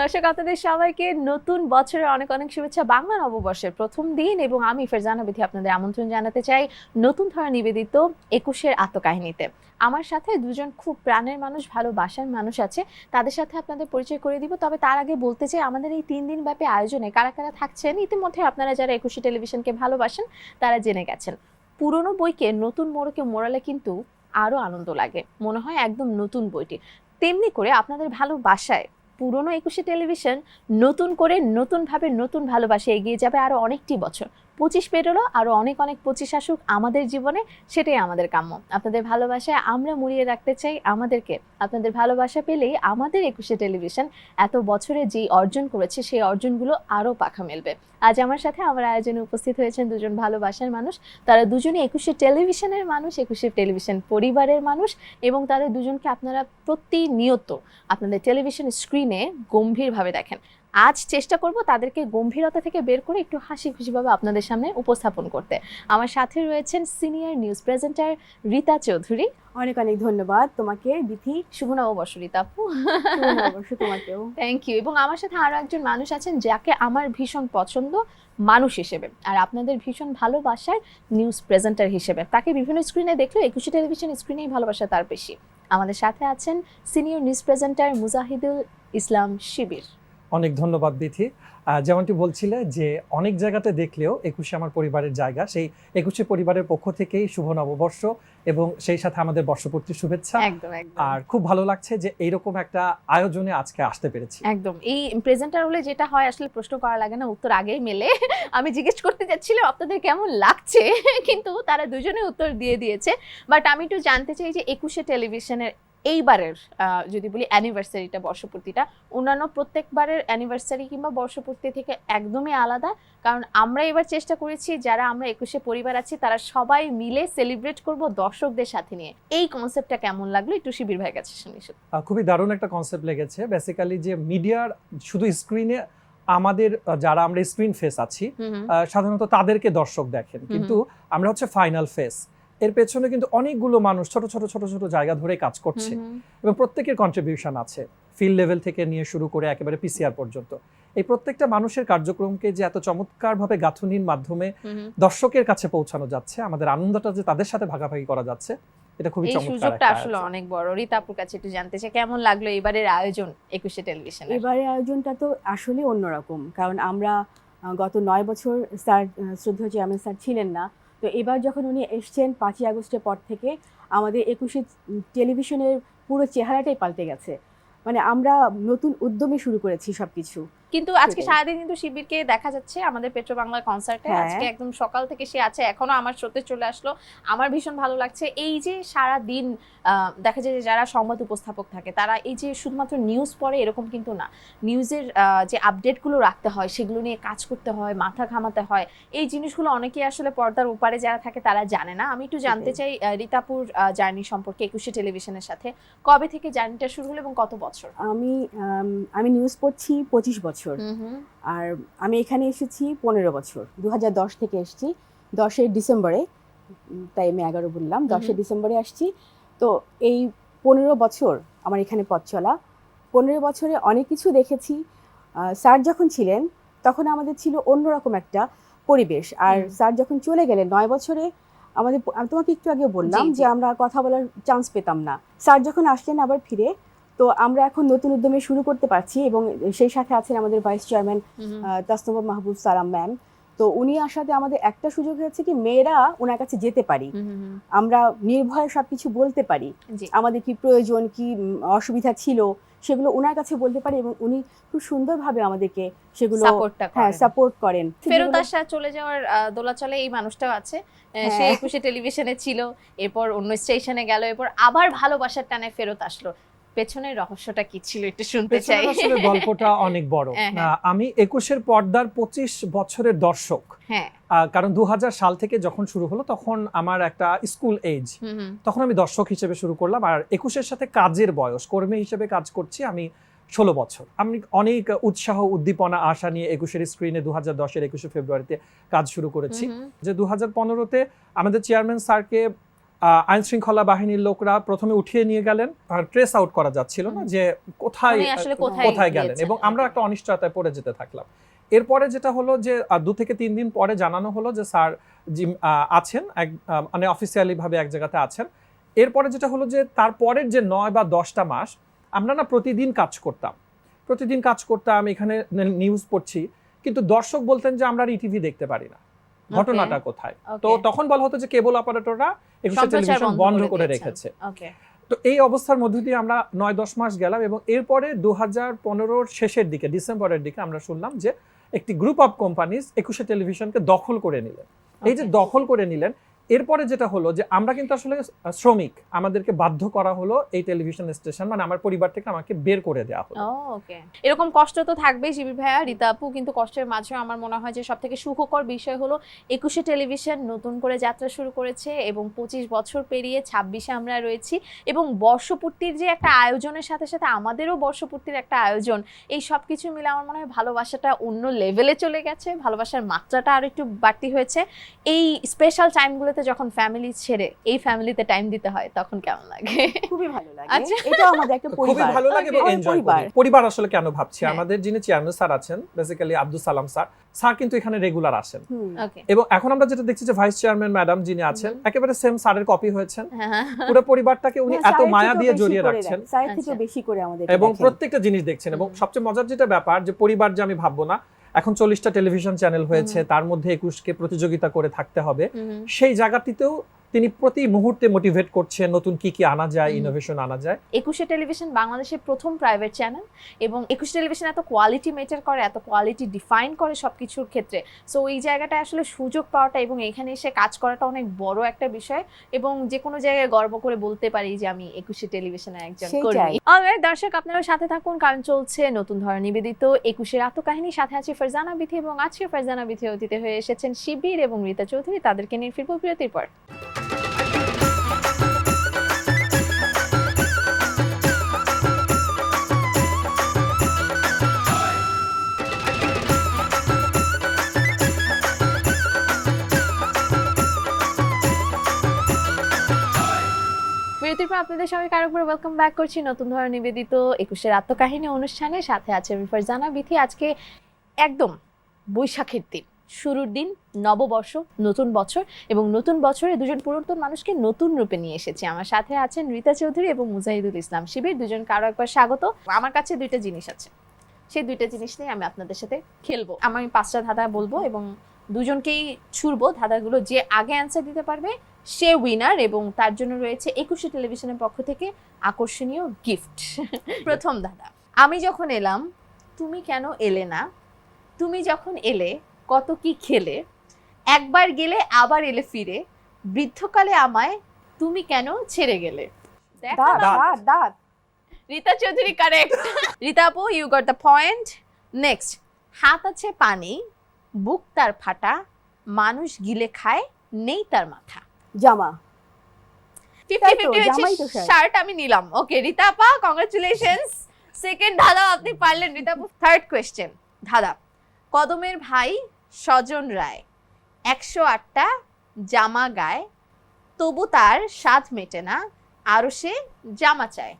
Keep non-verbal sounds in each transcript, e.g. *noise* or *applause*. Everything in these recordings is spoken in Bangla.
দর্শক, আপনাদের সবাইকে নতুন বছরের অনেক অনেক শুভেচ্ছা। বাংলা নববর্ষের প্রথম দিন এবং আমি ফেরজানা বিধি আপনাদের আমন্ত্রণ জানাতে চাই নতুন ধারা নিবেদিত একুশের আত্মকাহিনীতে। আমার সাথে দুজন খুব প্রাণের মানুষ ভালোবাসার মানুষ আছে। তাদের সাথে আপনাদের পরিচয় করে দিব। তবে তার আগে বলতে চাই, আমাদের এই তিন দিন ব্যাপী আয়োজনে কারা কারা থাকছেন? ইতিমধ্যে আপনারা যারা একুশে টেলিভিশনকে ভালোবাসেন, তারা জেনে গেছেন। পুরনো বইকে নতুন মোড়কে মোড়ালে কিন্তু আরও আনন্দ লাগে। মনে হয় একদম নতুন বইটি। তেমনি করে আপনাদের ভালোবাসায় পুরনো একুশে টেলিভিশন নতুন করে নতুনভাবে নতুন ভালোবাসে এগিয়ে যাবে আরও অনেকটি বছর। পঁচিশ পেরোলো আরও অনেক অনেক পঁচিশ আসুক আমাদের জীবনে, সেটাই আমাদের কাম্য। আপনাদের ভালোবাসায় আমরা মুড়িয়ে রাখতে চাই আমাদেরকে। আপনাদের ভালোবাসা পেলেই আমাদের একুশে টেলিভিশন এত বছরে যেই অর্জন করেছে, সেই অর্জনগুলো আরও পাখা মেলবে। আজ আমার সাথে আমার আয়োজনে উপস্থিত হয়েছেন দুজন ভালোবাসার মানুষ। তারা দুজনে একুশে টেলিভিশনের মানুষ, একুশে টেলিভিশন পরিবারের মানুষ এবং তাদের দুজনকে আপনারা প্রতিনিয়ত আপনাদের টেলিভিশন স্ক্রিনে গম্ভীরভাবে দেখেন। আজ চেষ্টা করব তাদেরকে গম্ভীরতা থেকে বের করে একটু হাসি খুশিভাবে আপনাদের সামনে উপস্থাপন করতে। আমার সাথে রয়েছেন senior news presenter Rita Chowdhury. অনেক অনেক ধন্যবাদ তোমাকে বিথি। শুভ নববর্ষ রীতা আপু অবশ্য তোমাকেও। *laughs* থ্যাংক ইউ এবং আমার সাথে আরও একজন মানুষ আছেন যাকে আমার ভীষণ পছন্দ মানুষ হিসেবে। আর আপনাদের ভীষণ ভালোবাসার নিউজ প্রেজেন্টার হিসেবে। তাকে বিভিন্ন স্ক্রিনে দেখলেও একুশে টেলিভিশন স্ক্রিনেই ভালোবাসা তার বেশি। আমাদের সাথে আছেন senior news presenter Mujahidul Islam Shibir. অনেক ধন্যবাদ বিথি। আহ, যেমনটি বলছিলে যে অনেক জায়গাতে দেখলেও একুশে আমার পরিবারের জায়গা। সেই একুশে পরিবারের পক্ষ থেকেই শুভ নববর্ষ এবং সেই সাথে আমাদের বর্ষপূর্তির শুভেচ্ছা। আর খুব ভালো লাগছে যে এইরকম একটা আয়োজনে আজকে আসতে পেরেছি। একদম। এই প্রেজেন্টার হলে যেটা হয় আসলে প্রশ্ন করা লাগে না উত্তর আগেই মেলে। *laughs* আমি জিজ্ঞেস করতে যাচ্ছিলাম আপনাদের কেমন লাগছে? *laughs* কিন্তু তারা দুজনে উত্তর দিয়ে দিয়েছে। বাট আমি একটু জানতে চাই যে একুশে টেলিভিশনের এইবারের যদি বলি অ্যানিভার্সারিটা বর্ষপূর্তিটা অন্যান্য প্রত্যেকবারের অ্যানিভার্সারি কিংবা বর্ষপূর্তি থেকে একদমই আলাদা। কারণ আমরা এবার চেষ্টা করেছি যারা আমরা একুশে পরিবার আছি তারা সবাই মিলে সেলিব্রেট করব দর্শকদের সাথে নিয়ে। এই কনসেপ্টটা কেমন লাগল? একটু শিবির ভাই কাছে শুনি খুবই দারুণ একটা কনসেপ্ট লেগেছে। বেসিক্যালি যে মিডিয়ার শুধু স্ক্রিনে আমাদের যারা আমরা স্ক্রিন ফেস আছি সাধারণত তাদেরকে দর্শক দেখেন। কিন্তু আমরা হচ্ছে ফাইনাল ফেস এর পেছনে কিন্তু অনেকগুলো মানুষ ছোট ছোট ছোট ছোট জায়গা ধরে কাজ করছে। এবং প্রত্যেকের কন্ট্রিবিউশন আছে। ফিল্ড লেভেল থেকে নিয়ে শুরু করে একেবারে পিসিআর পর্যন্ত। এই প্রত্যেকটা মানুষের কার্যক্রমকে যে এত চমৎকারভাবে গাঁথুনির মাধ্যমে। দর্শকের কাছে পৌঁছানো যাচ্ছে আমাদের আনন্দটা যে তাদের সাথে ভাগাভাগি করা যাচ্ছে এটা খুবই চমৎকার সুযোগটা আসলে অনেক বড়। রীতাপুর কাছে একটু জানতে চাই কেমন লাগল এবারের আয়োজন একুশে টেলিভিশনে এবারে আয়োজনটা তো আসলে অন্যরকম। কারণ আমরা গত নয় বছর স্যার শ্রদ্ধেয় চেয়ারম্যান স্যার ছিলেন না। তো এবার যখন উনি এসছেন পাঁচই আগস্টের পর থেকে, আমাদের একুশে টেলিভিশনের পুরো চেহারাটাই পাল্টে গেছে। মানে আমরা নতুন উদ্যমে শুরু করেছি সবকিছু। কিন্তু আজকে সারাদিন কিন্তু শিবিরকে দেখা যাচ্ছে আমাদের পেট্রো বাংলার কনসার্টে হ্যাঁ। আজকে একদম সকাল থেকে সে আছে এখনও আমার শোতে চলে আসলো। আমার ভীষণ ভালো লাগছে। এই যে সারা দিন দেখা যায় যে যারা সংবাদ উপস্থাপক থাকে তারা এই যে শুধুমাত্র নিউজ পড়ে এরকম কিন্তু না। নিউজের যে আপডেটগুলো রাখতে হয় সেগুলো নিয়ে কাজ করতে হয় মাথা ঘামাতে হয়। এই জিনিসগুলো অনেকেই আসলে পর্দার উপারে যারা থাকে তারা জানে না। আমি একটু জানতে চাই রীতাপুর জার্নি সম্পর্কে একুশে টেলিভিশনের সাথে। কবে থেকে জার্নিটা শুরু হলো এবং কত বছর? আমি আম, আমি নিউজ পড়ছি পঁচিশ বছর। হুম আর আমি এখানে এসেছি পনেরো বছর। দু দশ থেকে এসেছি। দশের ডিসেম্বরে তাই আমি এগারো বললাম। দশের ডিসেম্বরে আসছি। তো এই পনেরো বছর আমার এখানে পথ চলা। পনেরো বছরে অনেক কিছু দেখেছি। স্যার যখন ছিলেন তখন আমাদের ছিল অন্যরকম একটা পরিবেশ। আর স্যার যখন চলে গেলেন নয় বছরে আমাদের আমি তোমাকে একটু আগে বললাম। যে আমরা কথা বলার চান্স পেতাম না। স্যার যখন আসলেন আবার ফিরে তো আমরা এখন নতুন উদ্যমে শুরু করতে পারছি এবং সেই সাথে আছেন আমাদের ভাইস চেয়ারম্যান হুম। মাহবুব সালাম ম্যাম তো উনি আসাতে আমাদের একটা সুযোগ হয়েছে কি মেয়েরা ওনার কাছে যেতে পারি। আমরা নির্ভয়ে সবকিছু বলতে পারি। আমাদের কি প্রয়োজন কি অসুবিধা ছিল সেগুলো ওনার কাছে বলতে পারি এবং উনি খুব সুন্দরভাবে আমাদেরকে সেগুলো হ্যাঁ সাপোর্ট করেন। ফেরত আসা চলে যাওয়ার দোলাচলে এই মানুষটাও আছে। সে হ্যাঁ। একুশে টেলিভিশনে ছিল এরপর অন্য স্টেশনে গেল এরপর আবার ভালোবাসার টানে ফেরত আসলো। পেছনের রহস্যটা কি ছিল একটু শুনতে চাই? আসলে গল্পটা অনেক বড়। হ্যাঁ, হ্যাঁ। আমি একুশের পর্দার পঁচিশ বছরের দর্শক। হ্যাঁ। কারণ দু সাল থেকে যখন শুরু হলো তখন আমার একটা স্কুল এজ। তখন আমি দর্শক হিসেবে শুরু করলাম। আর একুশের সাথে কাজের বয়স কর্মী হিসেবে কাজ করছি আমি ষোলো বছর। আমি অনেক উৎসাহ উদ্দীপনা আশা নিয়ে একুশের স্ক্রিনে দু হাজার দশের একুশে ফেব্রুয়ারিতে কাজ শুরু করেছি। যে দু হাজার পনেরোতে আমাদের চেয়ারম্যান স্যারকে আইন শৃঙ্খলা বাহিনীর লোকরা প্রথমে উঠিয়ে নিয়ে গেলেন আর ট্রেস আউট করা যাচ্ছিল না যে কোথায় কোথায় কোথায় গেলেন। এবং আমরা একটা অনিশ্চয়তায় পড়ে যেতে থাকলাম। এরপরে যেটা হলো যে দু থেকে তিন দিন পরে জানানো হলো যে স্যার জিম আছেন এক মানে অফিসিয়ালি ভাবে এক জায়গাতে আছেন। এরপরে যেটা হলো যে তারপরের যে নয় বা দশটা মাস আমরা না প্রতিদিন কাজ করতাম। প্রতিদিন কাজ করতাম এখানে নিউজ পড়ছি। কিন্তু দর্শক বলতেন যে আমরা ইটিভি দেখতে পারি না। ঘটনাটা কোথায়? তো তখন বলা হতো যে কেবল অপারেটররা একুশে টেলিভিশন বন্ধ করে রেখেছে। তো এই অবস্থার মধ্য দিয়ে আমরা নয় দশ মাস গেলাম এবং এরপরে দু হাজার পনেরোর শেষের দিকে ডিসেম্বরের দিকে আমরা শুনলাম যে একটি গ্রুপ অফ কোম্পানিজ একুশে টেলিভিশনকে দখল করে নিলেন। এই যে দখল করে নিলেন এরপরে যেটা হলো যে আমরা কিন্তু আসলে শ্রমিক। আমাদেরকে বাধ্য করা হলো এই টেলিভিশন স্টেশন মানে আমার পরিবার থেকে আমাকে বের করে দেওয়া হলো। ওকে এরকম কষ্ট তো থাকবেই শিবির ভাইয়া। রীতা আপু কিন্তু কষ্টের মাঝে আমার মনে হয় যে সব থেকে সুখকর বিষয় হলো একুশে টেলিভিশন নতুন করে যাত্রা শুরু করেছে এবং পঁচিশ বছর পেরিয়ে ছাব্বিশে আমরা রয়েছি এবং বর্ষপূর্তির যে একটা আয়োজনের সাথে সাথে আমাদেরও বর্ষপূর্তির একটা আয়োজন, এই সব কিছু মিলে আমার মনে হয় ভালোবাসাটা অন্য লেভেলে চলে গেছে, ভালোবাসার মাত্রাটা আরও একটু বাড়তি হয়েছে। এই স্পেশাল টাইমগুলোতে যখন ফ্যামিলি ছেড়ে এই ফ্যামিলিতে টাইম দিতে হয় তখন কেমন লাগে? খুবই ভালো লাগে। আচ্ছা। এটা আমাদের একটা পরিবার। খুবই ভালো লাগে এবং এনজয় করি। পরিবার। আসলে কেন ভাবছি? হ্যাঁ। আমাদের যিনি চেয়ারম্যান স্যার আছেন basically Abdul Salam sir sir কিন্তু এখানে রেগুলার আসেন। ওকে এবং এখন আমরা যেটা দেখছি যে ভাইস চেয়ারম্যান ম্যাডাম যিনি আছেন একেবারে সেম স্যারের কপি হয়েছেন। হ্যাঁ। পুরো পরিবারটাকে উনি হ্যাঁ, এত মায়া দিয়ে জড়িয়ে রাখছেন। স্যারের আচ্ছা। বেশি করে আমাদের এবং প্রত্যেকটা জিনিস দেখছেন এবং সবচেয়ে মজার যেটা ব্যাপার যে পরিবার যে আমি ভাববো না এখন চল্লিশটা টেলিভিশন চ্যানেল হয়েছে তার মধ্যে একুশকে প্রতিযোগিতা করে থাকতে হবে। সেই জায়গাটিতেও তিনি প্রতি মুহূর্তে মোটিভেট করছেন নতুন কি কি আনা যায় ইনোভেশন আনা যায়। একুশে টেলিভিশন বাংলাদেশের প্রথম প্রাইভেট চ্যানেল এবং একুশে টেলিভিশন এত কোয়ালিটি মেটার করে এত কোয়ালিটি ডিফাইন করে সব কিছুর ক্ষেত্রে। সো এই জায়গাটা আসলে সুযোগ পাওয়াটা এবং এখানে এসে কাজ করাটা অনেক বড় একটা বিষয় এবং যে কোনো জায়গায় গর্ব করে বলতে পারি যে আমি একুশে টেলিভিশনের একজন। কর্মী। অলরাইট দর্শক আপনারা সাথে থাকুন কারণ চলছে নতুন ধরনের নিবেদিত একুশের আত্মকাহিনী সাথে আছে ফারজানা বিথি এবং আজকে ফারজানা বিথি অতীতে হয়ে এসেছেন শিবির এবং রীতা চৌধুরী। তাদেরকে নিয়ে ফিরবো বিরতির পর। আপনাদের সবাইকে আরও করে ওয়েলকাম ব্যাক করছি নতুন ধরনের নিবেদিত একুশের আত্মকাহিনী অনুষ্ঠানে। সাথে আছে আমি ফারজানা বিথি। আজকে একদম বৈশাখের দিন। শুরুর দিন, নববর্ষ, নতুন বছর এবং নতুন বছরে দুজন পুরাতন মানুষকে নতুন রূপে নিয়ে এসেছি। আমার সাথে আছেন রীতা চৌধুরী এবং মুজাহিদুল ইসলাম শিবির। দুজন কারও একবার স্বাগত। আমার কাছে দুইটা জিনিস আছে। সেই দুইটা জিনিস নিয়ে আমি আপনাদের সাথে খেলব। আমি পাঁচটা ধাঁধা বলব এবং দুজনকেই ছুড়বো। ধাঁধাগুলো যে আগে অ্যান্সার দিতে পারবে সে উইনার এবং তার জন্য রয়েছে একুশে টেলিভিশনের পক্ষ থেকে আকর্ষণীয় গিফট *laughs* প্রথম দাদা আমি যখন এলাম তুমি কেন এলে না? তুমি যখন এলে কত কি খেলে? একবার গেলে আবার এলে ফিরে। বৃদ্ধকালে আমায় তুমি কেন ছেড়ে গেলে? রীতা চৌধুরী কারেক্ট *laughs* রীতা আপু you got the point next হাত আছে পানি বুক তার ফাটা মানুষ গিলে খায় নেই তার মাথা। জামা। শার্ট। আমি নিলাম। ওকে রীতা আপা কংগ্রেচুলেশনস সেকেন্ড ধাঁধা আপনি পারলেন রীতা আপু থার্ড কোয়েশ্চেন ধাঁধা। কদমের ভাই স্বজন রায় একশো আটটা জামা গায় তবু তার স্বাদ মেটে না আরও সে জামা চায়।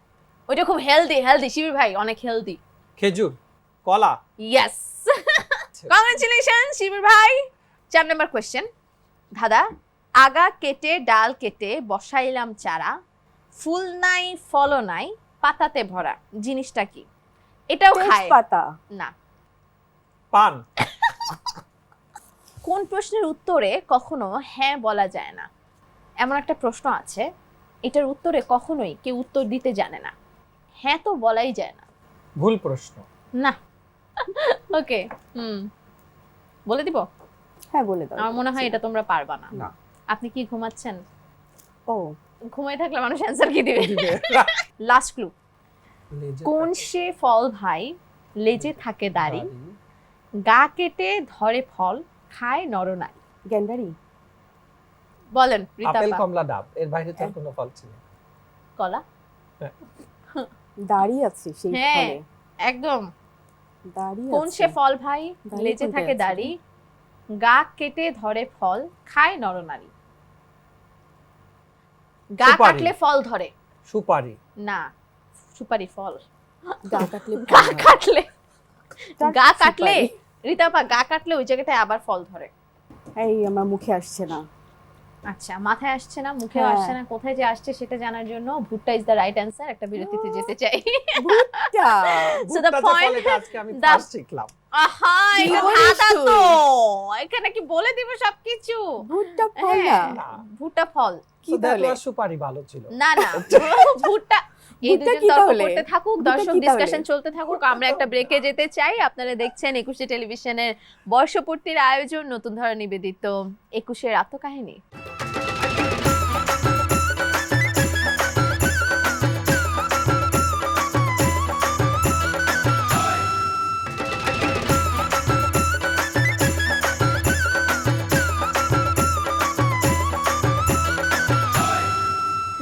ওইটা খুব হেলদি হেলদি শিবির ভাই অনেক হেলদি খেজুর কলা। ইয়েস কংগ্রেচুলেশন শিবির ভাই। চার নম্বর কোয়েশ্চেন দাদা আগা কেটে ডাল কেটে বসাইলাম চারা ফুল নাই ফল নাই পাতাতে ভরা। জিনিসটা কি? এটাও খায়। তেজপাতা। না। পান। কোন প্রশ্নের উত্তরে কখনো হ্যাঁ বলা যায় না? এমন একটা প্রশ্ন আছে। এটার উত্তরে কখনোই কেউ উত্তর দিতে জানে না। হ্যাঁ তো বলাই যায় না। ভুল প্রশ্ন। না। ওকে হুম। বলে দিব? হ্যাঁ বলে দাও। আমার মনে হয় এটা তোমরা পারবা না। না। আপনি কি ঘুমাচ্ছেন? ও। ঘুমাই থাকলে মানুষ অ্যান্সার কি দিবে? *laughs* লাস্ট ক্লু কোন সে ফল ভাই? লেজে থাকে দাড়ি। গা কেটে ধরে ফল খায় নরনারী। গ্যান্ডারি। বলেন আপেল কমলা ডাব এর বাইরে তো কোনো ফল ছিল কলা? দাড়ি আছে সেই হ্যাঁ। ফলে। একদম। দাড়ি কোন সে ফল ভাই? লেজে থাকে? দাড়ি। গা কেটে ধরে ফল খায় নরনারী। গা কাটলে ফল ধরে। সুপারি। না সুপারি ফল। গা কাটলে গা কাটলে। গা কাটলে। রিতাপা গা কাটলে ওই জায়গাটায় আবার ফল ধরে। এই আমার মুখে আসছে না। আচ্ছা মাথায় আসছে না মুখেও হ্যাঁ। আসছে না কোথায় যে আসছে সেটা জানার জন্য ভুট্টা ইজ দ্য রাইট অ্যান্সার একটা বিরতিতে যেতে চাই। ভুট্টা! So the ভুট্টা যে point- ফল এটা আজকে আমি ফার্স্ট শিখলাম। আহা এটা বলিস তো। এখানে কি বলে দিব সবকিছু? ভুট্টা ফল না? হ্যাঁ, ভুট্টা ফল। কি So that তাহলে? was সুপারি ভালো ছিল। না না *laughs* ভুট্টা। এই দুজন তর্ক করতে থাকুক দর্শক ডিসকাশন চলতে থাকুক আমরা একটা ব্রেকে যেতে চাই। আপনারা দেখছেন একুশে টেলিভিশনের বর্ষপূর্তির আয়োজন নতুন ধরনের নিবেদিত একুশের আত্মকাহিনী।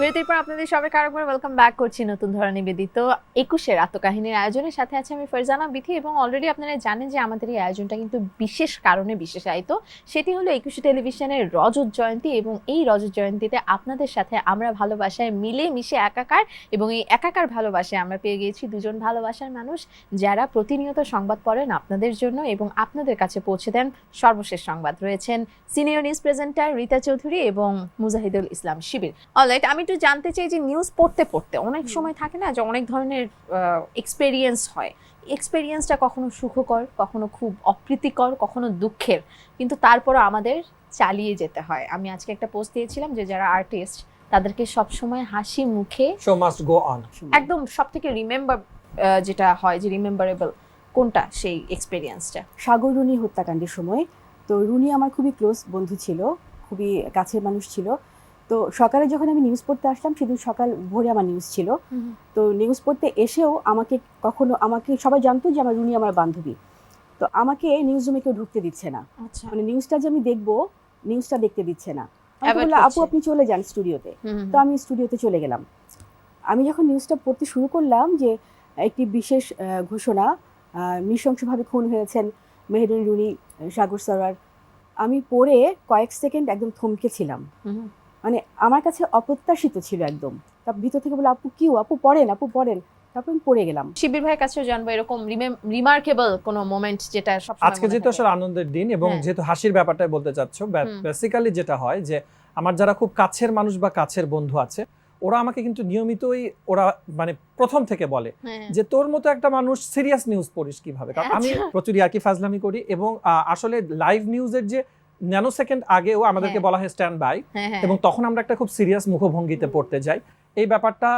বিরতির পর আপনাদের সবাইকে আরেকবার ওয়েলকাম ব্যাক করছি নতুন ধরনের নিবেদিত একুশের আত্মকাহিনীর আয়োজনের সাথে আছে আমি ফারজানা বিথি এবং অলরেডি আপনারা জানেন যে আমাদের এই আয়োজনটা কিন্তু বিশেষ কারণে বিশেষায়িত। সেটি হলো একুশে টেলিভিশনের রজত জয়ন্তী এবং এই রজত জয়ন্তীতে আপনাদের সাথে আমরা ভালোবাসায় মিলে মিশে একাকার এবং এই একাকার ভালোবাসায় আমরা পেয়ে গিয়েছি দুজন ভালোবাসার মানুষ যারা প্রতিনিয়ত সংবাদ পড়েন আপনাদের জন্য এবং আপনাদের কাছে পৌঁছে দেন সর্বশেষ সংবাদ। রয়েছেন senior news presenter Rita Chowdhury এবং মুজাহিদুল ইসলাম শিবির। অলরাইট আমি একটু জানতে চাই যে নিউজ পড়তে পড়তে অনেক সময় থাকে না যে অনেক ধরনের এক্সপেরিয়েন্স হয়। এক্সপেরিয়েন্সটা কখনো সুখকর কখনো খুব অপ্রীতিকর কখনো দুঃখের। কিন্তু তারপরও আমাদের চালিয়ে যেতে হয়। আমি আজকে একটা পোস্ট দিয়েছিলাম যে যারা আর্টিস্ট তাদেরকে সবসময় হাসি মুখে শো মাস্ট গো অন একদম সব থেকে রিমেম্বার যেটা হয় যে রিমেম্বারেবল কোনটা? সেই এক্সপেরিয়েন্সটা সাগর রুনি হত্যাকাণ্ডের সময়। তো রুনি আমার খুবই ক্লোজ বন্ধু ছিল খুবই কাছের মানুষ ছিল। তো সকালে যখন আমি নিউজ পড়তে আসলাম সেদিন সকাল ভোরে আমার নিউজ ছিল। তো নিউজ পড়তে এসেও আমাকে কখনো আমাকে সবাই জানতো যে আমার রুনি আমার বান্ধবী। তো আমাকে নিউজ রুমে কেউ ঢুকতে দিচ্ছে না। আচ্ছা। মানে নিউজটা যে আমি দেখব নিউজটা দেখতে দিচ্ছে না। বলল, আপু আপনি চলে যান স্টুডিওতে তো আমি স্টুডিওতে চলে গেলাম। আমি যখন নিউজটা পড়তে শুরু করলাম যে একটি বিশেষ ঘোষণা নৃশংসভাবে খুন হয়েছেন মেহেরুন রুনি সাগর সরোয়ার। আমি পড়ে কয়েক সেকেন্ড একদম থমকে ছিলাম। মানে আমার কাছে অপ্রত্যাশিত ছিল একদম তার ভিতর থেকে বলে আপু কিউ আপু পড়েন আপু পড়েন তারপর আমি পড়ে গেলাম শিবির ভাইয়ের কাছেও জানব এরকম রিমার্কেবল কোনো মোমেন্ট যেটা সব আজকে যেহেতু আসলে আনন্দের দিন এবং হ্যাঁ। যেহেতু হাসির ব্যাপারটাই বলতে চাচ্ছ। বেসিক্যালি যেটা হয় যে আমার যারা খুব কাছের মানুষ বা কাছের বন্ধু আছে ওরা আমাকে কিন্তু নিয়মিতই ওরা মানে প্রথম থেকে বলে হ্যাঁ। যে তোর মতো একটা মানুষ সিরিয়াস নিউজ পড়িস কীভাবে কারণ আমি আচ্ছা। প্রচুর ইয়ার্কি ফাজলামি করি এবং আসলে লাইভ নিউজের যে ন্যানো সেকেন্ড আগেও আমাদেরকে হ্যাঁ। বলা হয় স্ট্যান্ড বাই হ্যাঁ হ্যাঁ। এবং তখন আমরা একটা খুব সিরিয়াস মুখভঙ্গিতে পড়তে যাই। এই ব্যাপারটা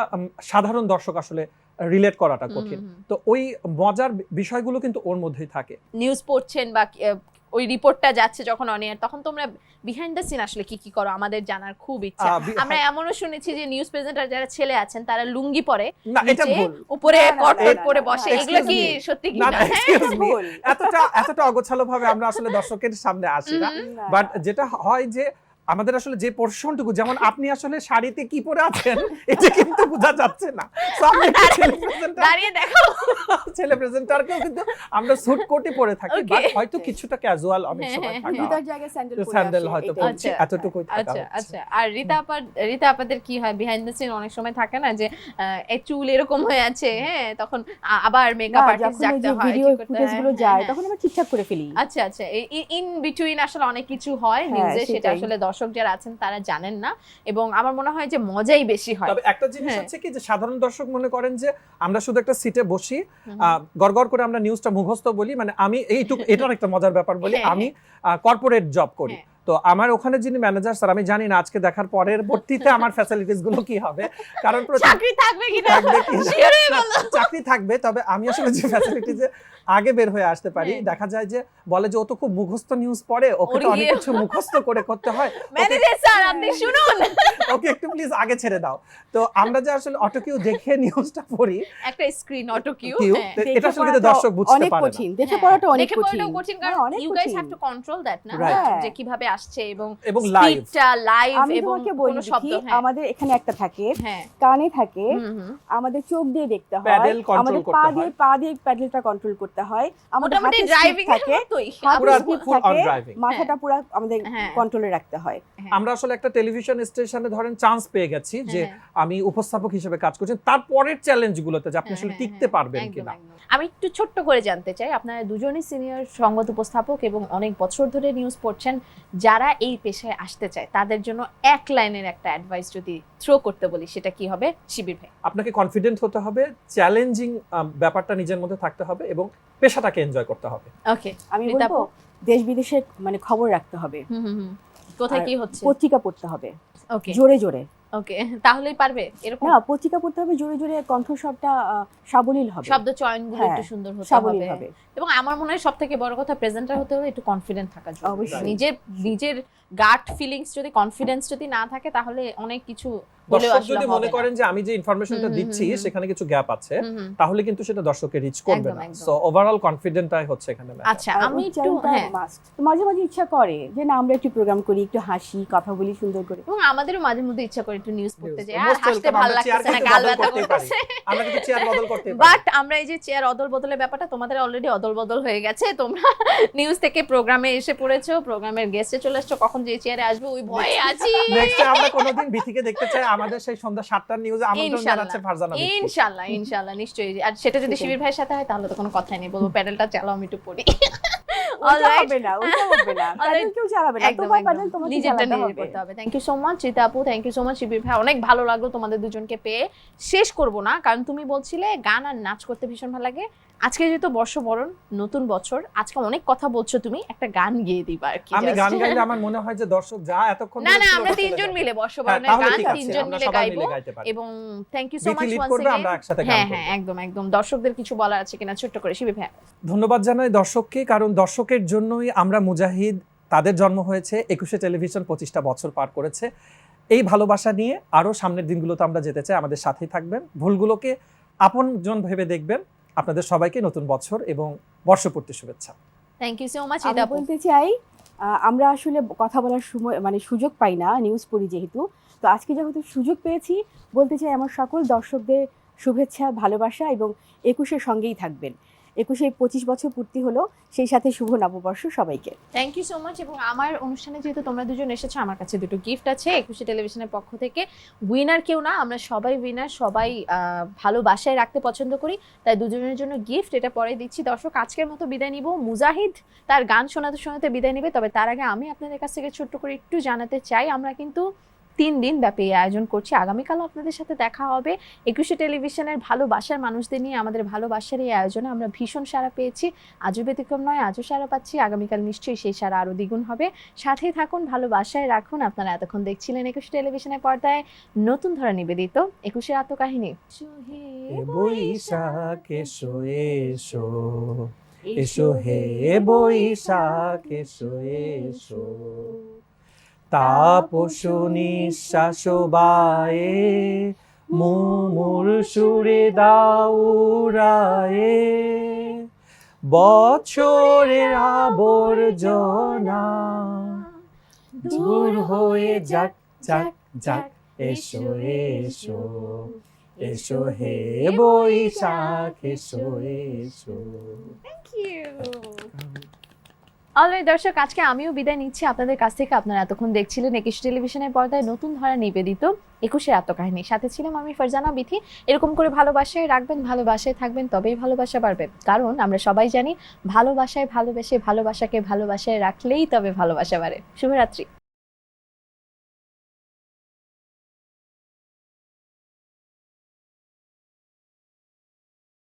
সাধারণ দর্শক আসলে রিলেট করাটা কঠিন। তো ওই মজার বিষয়গুলো কিন্তু ওর মধ্যেই থাকে। নিউজ পড়ছেন বা ওই রিপোর্টটা যাচ্ছে যখন অন এয়ার তখন তোমরা বিহাইন্ড দ্য সিন আসলে কি কি করো? আমাদের জানার খুব ইচ্ছা। আমরা এমনও শুনেছি যে নিউজ প্রেজেন্টার যারা ছেলে আছেন তারা লুঙ্গি পরে উপরে পরে বসে। এগুলো কি সত্যি কি না, হ্যাঁ? এতটা এতটা অগোছালো ভাবে আমরা আসলে দর্শকের সামনে আসি না, বাট যেটা হয় যে আমাদের আসলে যে পোর্শনটুকু যেমন আপনি আসলে শাড়িতে কি পরে আছেন এটা কিন্তু বোঝা যাচ্ছে না। দাঁড়িয়ে দেখো। ছেলে প্রেজেন্টারকেও কিন্তু আমরা স্যুট কোটে পরে থাকি বাট হয়তো কিছুটা ক্যাজুয়াল অনেক হ্যাঁ, সময় হ্যাঁ, থাকা। স্যান্ডেল হয়তো। পরছি আচ্ছা, আচ্ছা আচ্ছা। আর রীতা আপার রীতা আপাদের কি হয়? বিহাইন্ড দ্য সিন অনেক সময় থাকে না যে আহ, চুল এরকম হয়ে আছে হ্যাঁ তখন আবার মেকআপ আর্টিস্ট ডাকতে হয় ভিডিও ফুটেজগুলো যায় হ্যাঁ। তখন আমরা ঠিকঠাক করে ফেলি। আচ্ছা আচ্ছা। ইন বিটুইন আসলে অনেক কিছু হয় হ্যাঁ, নিউজে সেটা আসলে দর্শক যারা আছেন তারা জানেন না এবং আমার মনে হয় যে মজাই বেশি হয় তবে একটা জিনিস হ্যাঁ। হচ্ছে কি যে সাধারণ দর্শক মনে করেন যে আমরা শুধু একটা সিটে বসি গড়গড় করে আমরা নিউজটা মুখস্থ বলি মানে আমি এইটুকু *laughs* এটার একটা মজার ব্যাপার বলি হ্যাঁ, আমি কর্পোরেট জব করি হ্যাঁ। তো আমার ওখানে যিনি ম্যানেজার স্যার আমি জানি না আজকে দেখার পরের ভর্তিতে আমার ফ্যাসিলিটিসগুলো কি হবে কারণ *laughs* চাকরি থাকবে কি না? হয়ে। চাকরি থাকবে তবে আমি আসলে যে ফ্যাসিলিটিজে আগে বের হয়ে আসতে পারি। হ্যাঁ। দেখা যায় যে বলে যে ও তো খুব মুখস্থ নিউজ পড়ে ওকে তো অনেক কিছু মুখস্থ করে করতে হয়। *laughs* ম্যানেজার স্যার আপনি শুনুন। *laughs* ওকে একটু প্লিজ আগে ছেড়ে দাও। তো আমরা যে আসলে অটো কিউ দেখে নিউজটা পড়ি একটা স্ক্রিন অটো কিউ কিউ হ্যাঁ দেখে এটা আসলে কিন্তু দর্শক বুঝতে পারে না। কঠিন দেখে হ্যাঁ, পড়াটা অনেক দেখে কঠিন। পড়াটাও কঠিন হ্যাঁ, কারণ you guys have to control that না? যে কীভাবে আসছে এবং এবং লাইভ স্পিডটা লাইভ এবং তোমাকে বলি কোনো শব্দ হ্যাঁ। আমাদের এখানে একটা থাকে হ্যাঁ। কানে থাকে। আমাদের চোখ দিয়ে দেখতে হয় আমাদের পা দিয়ে পা দিয়ে প্যাডেলটা কন্ট্রোল করতে হয়। আমাদের হাতে ড্রাইভিং থাকে। মতোই। হাতে পুরা। মাথাটা আমাদের হ্যাঁ। কন্ট্রোলে রাখতে হয়। হ্যাঁ। আমরা আসলে একটা টেলিভিশন স্টেশনে ধরেন চান্স পেয়ে গেছি যে হ্যাঁ, আমি উপস্থাপক হিসেবে কাজ করছি। তারপরের চ্যালেঞ্জগুলোতে যে আপনি হ্যাঁ, আসলে হ্যাঁ, টিকতে হ্যাঁ, পারবেন কিনা। আমি একটু ছোট্ট করে জানতে চাই। আপনারা দুজনই সিনিয়র সংবাদ উপস্থাপক এবং অনেক বছর ধরে নিউজ পড়ছেন। যারা এই পেশায় আসতে চায় তাদের জন্য এক লাইনের একটা অ্যাডভাইস যদি থ্রো করতে বলি সেটা কি হবে? শিবির ভাই। আপনাকে কনফিডেন্ট হতে হবে চ্যালেঞ্জিং ব্যাপারটা নিজের মধ্যে থাকতে হবে এবং পেশাটাকে এনজয় করতে হবে। ওকে আমি বলব দেশ বিদেশের মানে খবর রাখতে হবে। হুম হুম হুম। কোথায় কি হচ্ছে? পত্রিকা পড়তে হবে। ওকে জোরে জোরে। ওকে *laughs* তাহলেই পারবে এরকম? না পত্রিকা পড়তে হবে জোরে জোরে কণ্ঠস্বরটা সাবলীল হবে। শব্দ চয়নগুলো হ্যাঁ, একটু সুন্দর হতে সাবলীল হবে। হবে। এবং আমার মনে হয় সব থেকে বড় কথা প্রেজেন্টার হতে হলে একটু কনফিডেন্ট থাকা জরুরি। অবশ্যই। নিজের নিজের গাট ফিলিংস যদি কনফিডেন্স যদি না থাকে তাহলে অনেক কিছু দর্শক যদি মনে করেন যে আমি যে ইনফরমেশনটা দিচ্ছি। সেখানে কিছু গ্যাপ আছে। তাহলে কিন্তু সেটা দর্শককে রিচ করবে না। সো ওভারঅল কনফিডেন্টটাই হচ্ছে এখানে আচ্ছা আমি একটু হ্যাঁ। মাঝে মাঝে ইচ্ছা করে যে না আমরা একটু প্রোগ্রাম করি একটু হাসি কথা বলি সুন্দর করে। এবং আমাদেরও মাঝে মধ্যে ইচ্ছা করে একটু নিউজ পড়তে যাই। আর হাসতে ভালো লাগতেছে না গাল ব্যথা করতেছে আমরা কিন্তু চেয়ার বদল করতে বাট আমরা এই যে চেয়ার অদল বদলের ব্যাপারটা তোমাদের অলরেডি অদল বদল হয়ে গেছে। তোমরা নিউজ থেকে প্রোগ্রামে এসে পড়েছো প্রোগ্রামের গেস্টে চলে আসছো। কখন যে চেয়ারে আসবে ওই ভয়ে আছি। নেক্সট আমরা কোনোদিন বিথিকে দেখতে চাই আমাদের সেই সন্ধ্যা সাতটার নিউজে আমন্ত্রণ জানাচ্ছে ফারজানা বিথি। ইনশাল্লাহ ইনশাল্লাহ নিশ্চয়ই। আর সেটা যদি *laughs* শিবির ভাইয়ের সাথে হয় তাহলে তো কোনো কথাই নেই। বলব প্যাডেলটা চালাও আমি একটু পড়ি। অনেক ভালো লাগল তোমাদের দুজনকে পেয়ে। শেষ করব না কারণ তুমি বলছিলে গান আর নাচ করতে ভীষণ ভালো লাগে। আজকে যেহেতু বর্ষবরণ নতুন বছর আজকে অনেক কথা বলছো তুমি একটা গান গেয়ে দিবা আর কি আমি গান গাইলে আমার মনে হয় যে দর্শক যা এতক্ষণ না না আমরা তিনজন মিলে হ্যাঁ, বর্ষবরণের গান তিনজন মিলে গাইবো। এবং thank you so much once গান হ্যাঁ হ্যাঁ একদম একদম। দর্শকদের কিছু বলার আছে কিনা? ছোট্ট করে শিবির ভাই ধন্যবাদ জানাই দর্শককে কারণ দর্শকের জন্যই আমরা মুজাহিদ তাদের জন্ম হয়েছে একুশে টেলিভিশন পঁচিশটা বছর পার করেছে। এই ভালোবাসা নিয়ে আরও সামনের দিনগুলোতে আমরা যেতে চাই। আমাদের সাথেই থাকবেন। ভুলগুলোকে আপনজন ভেবে দেখবেন। আপনাদের সবাইকে নতুন বছর এবং বর্ষপূর্তি শুভেচ্ছা। থ্যাংক ইউ সো মাচ এটা বলতে চাই আহ, আমরা আসলে কথা বলার সময় মানে সুযোগ পাই না নিউজ পড়ি যেহেতু। তো আজকে যেহেতু সুযোগ পেয়েছি বলতে চাই আমার সকল দর্শকদের শুভেচ্ছা ভালোবাসা এবং একুশের সঙ্গেই থাকবেন। একুশে পঁচিশ বছর পূর্তি হলো, সেই সাথে শুভ নববর্ষ সবাইকে। থ্যাংক ইউ সো মাচ এবং আমার অনুষ্ঠানে যেহেতু তোমরা দুজন এসেছ, আমার কাছে দুটো গিফট আছে একুশে টেলিভিশনের পক্ষ থেকে। উইনার কেউ না, আমরা সবাই উইনার সবাই ভালোবাসায় রাখতে পছন্দ করি, তাই দুজনের জন্য গিফট এটা পরে দিচ্ছি। দর্শক, আজকের মতো বিদায় নিব। মুজাহিদ তার গান শোনাতে শোনাতে বিদায় নেবে, তবে তার আগে আমি আপনাদের কাছ থেকে ছোট্ট করে একটু জানাতে চাই। আমরা কিন্তু তিন দিন ব্যাপী এই আয়োজন করছি। আগামীকাল আপনাদের সাথে দেখা হবে। একুশে টেলিভিশনের ভালোবাসার মানুষদের নিয়ে আমাদের ভালোবাসার এই আয়োজনে আমরা ভীষণ সাড়া পেয়েছি। আজও ব্যতিক্রম নয়, আজও সারা পাচ্ছি। আগামীকাল নিশ্চয়ই সেই সারা আরও দ্বিগুণ হবে। সাথেই থাকুন ভালোবাসায় রাখুন। আপনারা এতক্ষণ দেখছিলেন একুশে টেলিভিশনের পর্দায় নতুন ধরা নিবেদিত একুশের আত্মকাহিনী। এসো হে বৈশাখ, এসো এসো। তাপস মুমুর সুরে দাউরায়ে। বছরের আবর্জনা দূর হয়ে যাক যাক যাক, এসো এসো এসো হে বৈশাখ, এসো এসো। অলরাইট, দর্শক, আজকে আমিও বিদায় নিচ্ছি। আপনাদের কাছ থেকে আপনারা এতক্ষণ দেখছিলেন একুশ টেলিভিশনের পর্দায় নতুন ধরা নিবেদিত একুশের আত্মকাহিনী। সাথে ছিলাম আমি ফারজানা বিথি। এরকম করে ভালোবাসায় রাখবেন, ভালোবাসায় থাকবেন, তবেই ভালোবাসা বাড়বে। কারণ আমরা সবাই জানি, ভালোবাসায় ভালোবেসে ভালোবাসাকে ভালোবাসায় রাখলেই তবে ভালোবাসা বাড়ে। শুভরাত্রি।